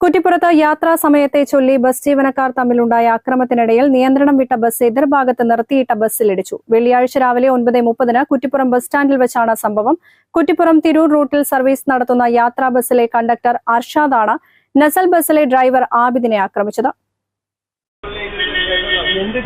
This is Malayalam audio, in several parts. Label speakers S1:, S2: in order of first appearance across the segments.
S1: കുറ്റിപ്പുറത്ത് യാത്രാ സമയത്തെ ചൊല്ലി ബസ് ജീവനക്കാർ തമ്മിലുണ്ടായ അക്രമത്തിനിടയിൽ നിയന്ത്രണം വിട്ട ബസ് എതിർഭാഗത്ത് നിർത്തിയിട്ട ബസ്സിലിടിച്ചു വെള്ളിയാഴ്ച രാവിലെ ഒൻപത് മുപ്പതിന് കുറ്റിപ്പുറം ബസ് സ്റ്റാൻഡിൽ വെച്ചാണ് സംഭവം. കുറ്റിപ്പുറം തിരൂർ റൂട്ടിൽ സർവീസ് നടത്തുന്ന യാത്രാ ബസ്സിലെ കണ്ടക്ടർ അർഷാദാണ് നസൽ ബസ്സിലെ ഡ്രൈവർ ആബിദിനെ ആക്രമിച്ചത്.
S2: എന്ത്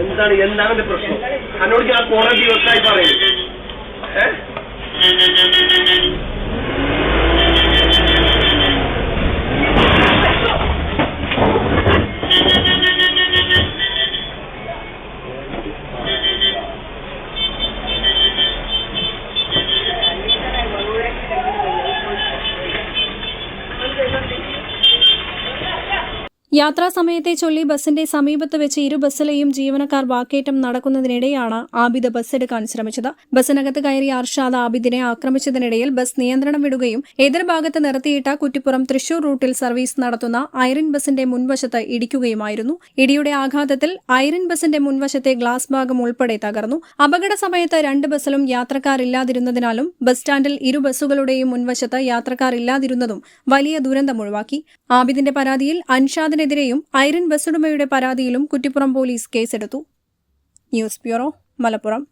S3: എന്താണ് എന്താണ് എന്റെ പ്രശ്നം എന്നോട് ഞാൻ കുറെ ദിവസമായി പറയുന്നു ഏ?
S1: യാത്രാ സമയത്തെ ചൊല്ലി ബസിന്റെ സമീപത്ത് വെച്ച് ഇരു ബസ്സിലെയും ജീവനക്കാർ വാക്കേറ്റം നടക്കുന്നതിനിടെയാണ് ആബിദ് ബസ് എടുക്കാൻ ശ്രമിച്ചത്. ബസ്സിനകത്ത് കയറിയ അർഷാദ് ആബിദിനെ ആക്രമിച്ചതിനിടയിൽ ബസ് നിയന്ത്രണം വിടുകയും എതിർഭാഗത്ത് നിർത്തിയിട്ട കുറ്റിപ്പുറം തൃശൂർ റൂട്ടിൽ സർവീസ് നടത്തുന്ന ഐറിൻ ബസിന്റെ മുൻവശത്ത് ഇടിക്കുകയുമായിരുന്നു. ഇടിയുടെ ആഘാതത്തിൽ ഐറിൻ ബസിന്റെ മുൻവശത്തെ ഗ്ലാസ് ഭാഗം ഉൾപ്പെടെ തകർന്നു. അപകട സമയത്ത് രണ്ട് ബസ്സിലും യാത്രക്കാരില്ലാതിരുന്നതിനാലും ബസ് സ്റ്റാൻഡിൽ ഇരു ബസ്സുകളുടെയും മുൻവശത്ത് യാത്രക്കാർ ഇല്ലാതിരുന്നതും വലിയ ദുരന്തമൊഴിവാക്കി ആബിദിന്റെ പരാതിയിൽ അൻഷാദിനെതിരെയും ഐറിൻ ബസ്സുടമയുടെ പരാതിയിലും കുറ്റിപ്പുറം പോലീസ് കേസെടുത്തു. News bureau Malappuram.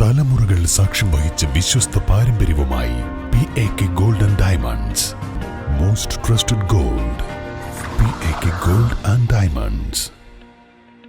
S4: തലമുറകൾ സാക്ഷ്യം വഹിച്ച വിശ്വസ്ത പാരമ്പര്യവുമായി P A K golden diamonds. Most trusted gold P A K gold and diamonds.